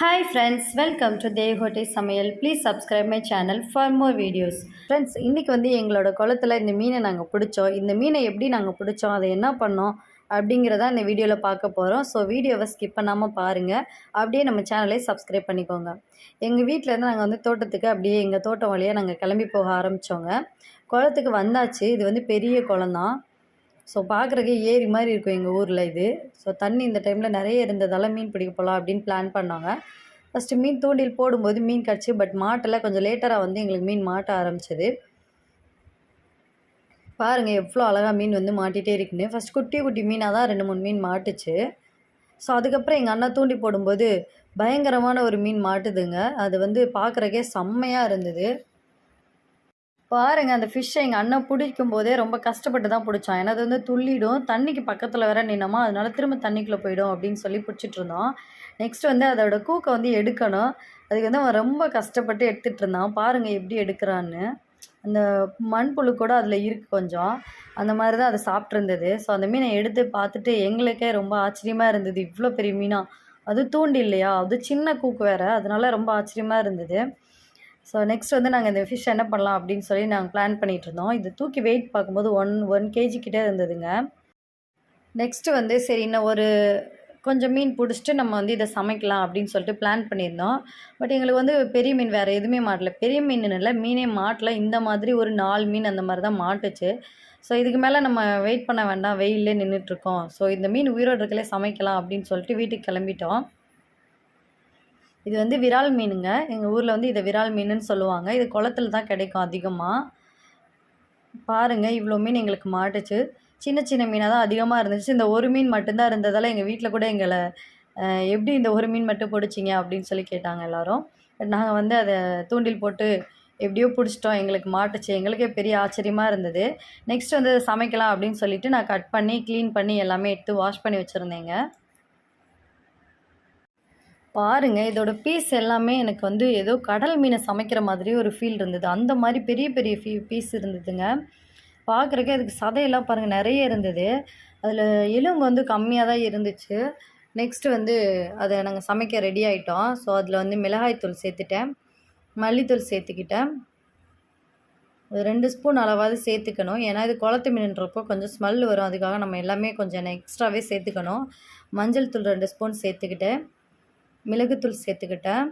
Hi friends welcome to தேவ்ஹோட்டை சமையல் please subscribe my channel for more videos friends இன்றைக்கி வந்து எங்களோட குளத்துல இந்த மீனை நாங்கள் பிடிச்சோம். இந்த மீனை எப்படி நாங்கள் பிடிச்சோம் அதை என்ன பண்ணோம் அப்படிங்கிறத இந்த வீடியோவில் பார்க்க போகிறோம் ஸோ வீடியோவை ஸ்கிப் பண்ணாமல் பாருங்கள் அப்படியே நம்ம சேனலை சப்ஸ்கிரைப் பண்ணிக்கோங்க. எங்கள் வீட்டிலேருந்து நாங்கள் வந்து தோட்டத்துக்கு அப்படியே எங்கள் தோட்டம் வழியாக நாங்கள் கிளம்பி போக ஆரம்பித்தோங்க குளத்துக்கு வந்தாச்சு. இது வந்து பெரிய குளம் தான். ஸோ பார்க்குறக்கே ஏரி மாதிரி இருக்கும் எங்கள் ஊரில் இது. ஸோ தண்ணி இந்த டைமில் நிறைய இருந்ததால் மீன் பிடிக்க போகலாம் அப்படின்னு பிளான் பண்ணாங்க. ஃபஸ்ட்டு மீன் தூண்டில் போடும்போது மீன் கிடச்சி பட் மாட்டெல்லாம் கொஞ்சம் லேட்டராக வந்து எங்களுக்கு மீன் மாட்ட ஆரம்பிச்சது. பாருங்கள் எவ்வளோ அழகாக மீன் வந்து மாட்டிகிட்டே இருக்குன்னு. ஃபஸ்ட் குட்டி குட்டி மீனாக தான் ரெண்டு மூணு மீன் மாட்டுச்சு. ஸோ அதுக்கப்புறம் எங்கள் அண்ணா தூண்டி போடும்போது பயங்கரமான ஒரு மீன் மாட்டுதுங்க. அது வந்து பார்க்குறக்கே செம்மையாக இருந்தது. பாருங்கள் அந்த ஃபிஷ்ஷை எங்கள் அண்ணன் பிடிக்கும் போதே ரொம்ப கஷ்டப்பட்டு தான் பிடிச்சான். ஏன்னா அது வந்து துள்ளிடும். தண்ணிக்கு பக்கத்தில் வேற நின்னோமா அதனால திரும்ப தண்ணிக்குள்ளே போயிடும் அப்படின்னு சொல்லி பிடிச்சிட்டு இருந்தோம் நெக்ஸ்ட் வந்து அதோட கூக்கை வந்து எடுக்கணும். அதுக்கு வந்து அவன் ரொம்ப கஷ்டப்பட்டு எடுத்துகிட்டு இருந்தான். பாருங்கள் எப்படி எடுக்கிறான்னு. அந்த மண்புழு கூட அதில் இருக்குது கொஞ்சம். அந்த மாதிரி தான் அதை சாப்பிட்ருந்தது ஸோ அந்த மீனை எடுத்து பார்த்துட்டு எங்களுக்கே ரொம்ப ஆச்சரியமாக இருந்தது. இவ்வளோ பெரிய மீனாக அது தூண்டி இல்லையா அது சின்ன கூக்கு வேறு. அதனால ரொம்ப ஆச்சரியமாக இருந்தது. ஸோ நெக்ஸ்ட் வந்து நாங்கள் இந்த ஃபிஷ் என்ன பண்ணலாம் அப்படின்னு சொல்லி நாங்கள் பிளான் பண்ணிகிட்டு இருந்தோம். இது தூக்கி வெயிட் பார்க்கும்போது ஒன் ஒன் கேஜி கிட்டே இருந்ததுங்க. நெக்ஸ்ட்டு வந்து சரி இன்னும் ஒரு கொஞ்சம் மீன் பிடிச்சிட்டு நம்ம வந்து இதை சமைக்கலாம் அப்படின்னு சொல்லிட்டு பிளான் பண்ணியிருந்தோம். பட் எங்களுக்கு வந்து பெரிய மீன் வேறு எதுவுமே மாட்டல. பெரிய மீன் இல்லை மீனே மாட்டல. இந்த மாதிரி ஒரு நாலு மீன் அந்த மாதிரி தான் மாட்டுச்சு. ஸோ இதுக்கு மேலே நம்ம வெயிட் பண்ண வேண்டாம். வெயிலே நின்றுட்டுருக்கோம் ஸோ இந்த மீன் உயிரோடு இருக்கலே சமைக்கலாம் அப்படின்னு சொல்லிட்டு வீட்டுக்கு கிளம்பிட்டோம். இது வந்து விரால் மீனுங்க. எங்கள் ஊரில் வந்து இதை விரால் மீனுன்னு சொல்லுவாங்க. இது குளத்துல தான் கிடைக்கும் அதிகமாக பாருங்கள் இவ்வளோ மீன் எங்களுக்கு மாட்டுச்சு. சின்ன சின்ன மீனாக தான் அதிகமாக இருந்துச்சு. இந்த ஒரு மீன் மட்டும்தான் இருந்ததால் எங்கள் வீட்டில் கூட எங்களை எப்படி இந்த ஒரு மீன் மட்டும் பிடிச்சிங்க? அப்படின்னு சொல்லி கேட்டாங்க எல்லோரும். நாங்கள் வந்து அதை தூண்டில் போட்டு எப்படியோ பிடிச்சிட்டோம். எங்களுக்கு மாட்டுச்சு. எங்களுக்கே பெரிய ஆச்சரியமாக இருந்தது. நெக்ஸ்ட் வந்து சமைக்கலாம் அப்படின்னு சொல்லிட்டு நான் கட் பண்ணி க்ளீன் பண்ணி எல்லாமே எடுத்து வாஷ் பண்ணி வச்சுருந்தேங்க. பாருங்கள் இதோட பீஸ் எல்லாமே எனக்கு வந்து ஏதோ கடல் மீனை சமைக்கிற மாதிரி ஒரு ஃபீல் இருந்தது. அந்த மாதிரி பெரிய பெரிய ஃபீ பீஸ் இருந்ததுங்க. பார்க்குறக்கே அதுக்கு சதையெல்லாம் பாருங்கள் நிறைய இருந்தது. அதில் எலும்பு வந்து கம்மியாக தான் இருந்துச்சு. நெக்ஸ்ட்டு வந்து அதை நாங்கள் சமைக்க ரெடி ஆகிட்டோம் ஸோ அதில் வந்து மிளகாய்த்தூள் சேர்த்துட்டேன். மல்லித்தூள் சேர்த்துக்கிட்டேன். ரெண்டு ஸ்பூன் அளவாவது சேர்த்துக்கணும். ஏன்னா இது குளத்து மீனுன்றப்போ கொஞ்சம் ஸ்மெல் வரும். அதுக்காக நம்ம எல்லாமே கொஞ்சம் எக்ஸ்ட்ராவே சேர்த்துக்கணும். மஞ்சள் தூள் ரெண்டு ஸ்பூன் சேர்த்துக்கிட்டேன். மிளகுத்தூள் சேர்த்துக்கிட்டேன்.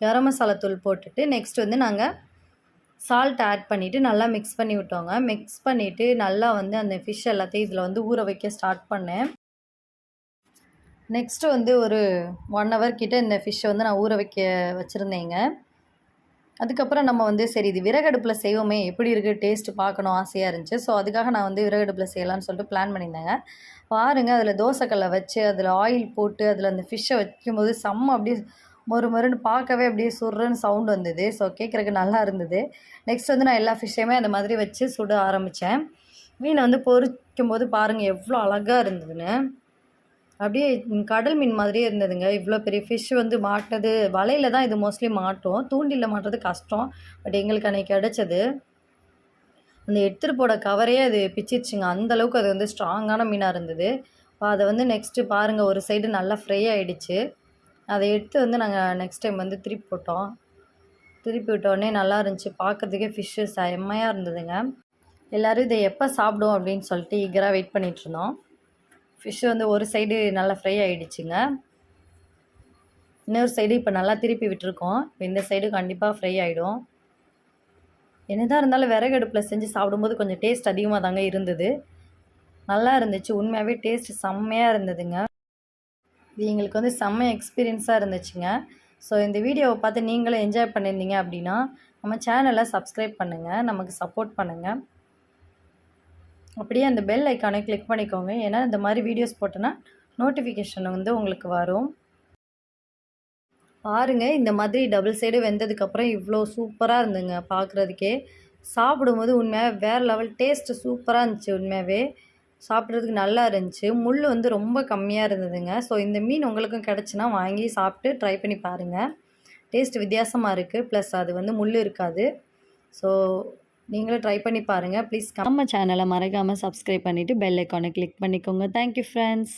கரம் மசாலா தூள் போட்டுட்டு நெக்ஸ்ட் வந்து நாங்கள் சால்ட் ஆட் பண்ணிவிட்டு நல்லா மிக்ஸ் பண்ணி விட்டோங்க. மிக்ஸ் பண்ணிவிட்டு நல்லா வந்து அந்த ஃபிஷ் எல்லாத்தையும் இதில் வந்து ஊற வைக்க ஸ்டார்ட் பண்ணேன். நெக்ஸ்ட்டு வந்து ஒரு ஒன் ஹவர் கிட்டே இந்த ஃபிஷ்ஷை வந்து நான் ஊற வைக்க வச்சுருந்தேங்க. அதுக்கப்புறம் நம்ம வந்து சரி இது விறகடுப்பில் செய்வோமே எப்படி இருக்குது டேஸ்ட்டு பார்க்கணும் ஆசையாக இருந்துச்சு. ஸோ அதுக்காக நான் வந்து விறகடுப்பில் செய்யலாம்னு சொல்லிட்டு பிளான் பண்ணியிருந்தேங்க. பாருங்கள் அதில் தோசைக்கல்லை வச்சு அதில் ஆயில் போட்டு அதில் அந்த ஃபிஷ்ஷை வைக்கும்போது செம்ம அப்படியே மொறு மொறுன்னு பார்க்கவே அப்படியே சுருன்னு சவுண்ட் வந்தது. ஸோ கேட்குறக்கு நல்லா இருந்தது. நெக்ஸ்ட் வந்து நான் எல்லா ஃபிஷ்ஷையுமே அந்த மாதிரி வச்சு சுட ஆரம்பித்தேன் மீனை வந்து பொரிக்கும் போது பாருங்கள் எவ்வளோ அழகாக இருந்ததுன்னு. அப்படியே கடல் மீன் மாதிரியே இருந்ததுங்க. இவ்வளோ பெரிய ஃபிஷ் வந்து மாட்டினது. வலையில் தான் இது மோஸ்ட்லி மாட்டோம். தூண்டிலில் மாட்டுறது கஷ்டம். பட் எங்களுக்கு அன்றைக்கி கிடச்சது. அந்த எடுத்துகிட்டு போட கவரே அது பிச்சிருச்சுங்க. அந்தளவுக்கு அது வந்து ஸ்ட்ராங்கான மீனாக இருந்தது. அதை வந்து நெக்ஸ்ட்டு பாருங்கள் ஒரு சைடு நல்லா ஃப்ரை ஆகிடுச்சு அதை எடுத்து வந்து நாங்கள் நெக்ஸ்ட் டைம் வந்து திருப்பி போட்டோம். திருப்பி விட்டோடனே நல்லா இருந்துச்சு. பார்க்கறதுக்கே ஃபிஷ்ஷு செம்மையாக இருந்ததுங்க. எல்லோரும் இதை எப்போ சாப்பிடுவோம் அப்படின்னு சொல்லிட்டு ஈகராக வெயிட் பண்ணிட்டு ஃபிஷ் ஃபிஷ்ஷு வந்து ஒரு சைடு நல்லா ஃப்ரை ஆகிடுச்சுங்க இன்னொரு சைடு இப்போ நல்லா திருப்பி விட்டுருக்கோம். இப்போ இந்த சைடு கண்டிப்பாக ஃப்ரை ஆகிடும் என்னதான் இருந்தாலும் விறகு அடுப்பில் செஞ்சு சாப்பிடும்போது கொஞ்சம் டேஸ்ட் அதிகமாக தாங்க இருந்தது. நல்லா இருந்துச்சு. உண்மையாகவே டேஸ்ட் செம்மையாக இருந்ததுங்க. இது எங்களுக்கு வந்து செம்ம எக்ஸ்பீரியன்ஸாக இருந்துச்சுங்க. ஸோ இந்த வீடியோவை பார்த்து நீங்களும் என்ஜாய் பண்ணியிருந்தீங்க அப்படின்னா நம்ம சேனலை சப்ஸ்கிரைப் பண்ணுங்கள் நமக்கு சப்போர்ட் பண்ணுங்கள் அப்படியே அந்த பெல் ஐக்கானை கிளிக் பண்ணிக்கோங்க. ஏன்னா இந்த மாதிரி வீடியோஸ் போட்டோன்னா நோட்டிஃபிகேஷன் வந்து உங்களுக்கு வரும். பாருங்கள் இந்த மாதிரி டபுள் சைடு வெந்ததுக்கப்புறம் இவ்வளோ சூப்பராக இருந்துங்க பார்க்குறதுக்கே சாப்பிடும்போது உண்மையாக வேறு லெவல் டேஸ்ட்டு சூப்பராக இருந்துச்சு உண்மையாகவே சாப்பிட்றதுக்கு நல்லா இருந்துச்சு. முள் வந்து ரொம்ப கம்மியாக இருந்ததுங்க. ஸோ இந்த மீன் உங்களுக்கும் கிடச்சின்னா வாங்கி சாப்பிட்டு ட்ரை பண்ணி பாருங்கள் டேஸ்ட் வித்தியாசமாக இருக்குது ப்ளஸ் அது வந்து முள் இருக்காது. ஸோ நீங்களும் ட்ரை பண்ணி பாருங்கள் ப்ளீஸ் நம்ம சேனலை மறக்காமல் சப்ஸ்கிரைப் பண்ணிவிட்டு பெல் ஐக்கானை கிளிக் பண்ணிக்கோங்க. Thank you friends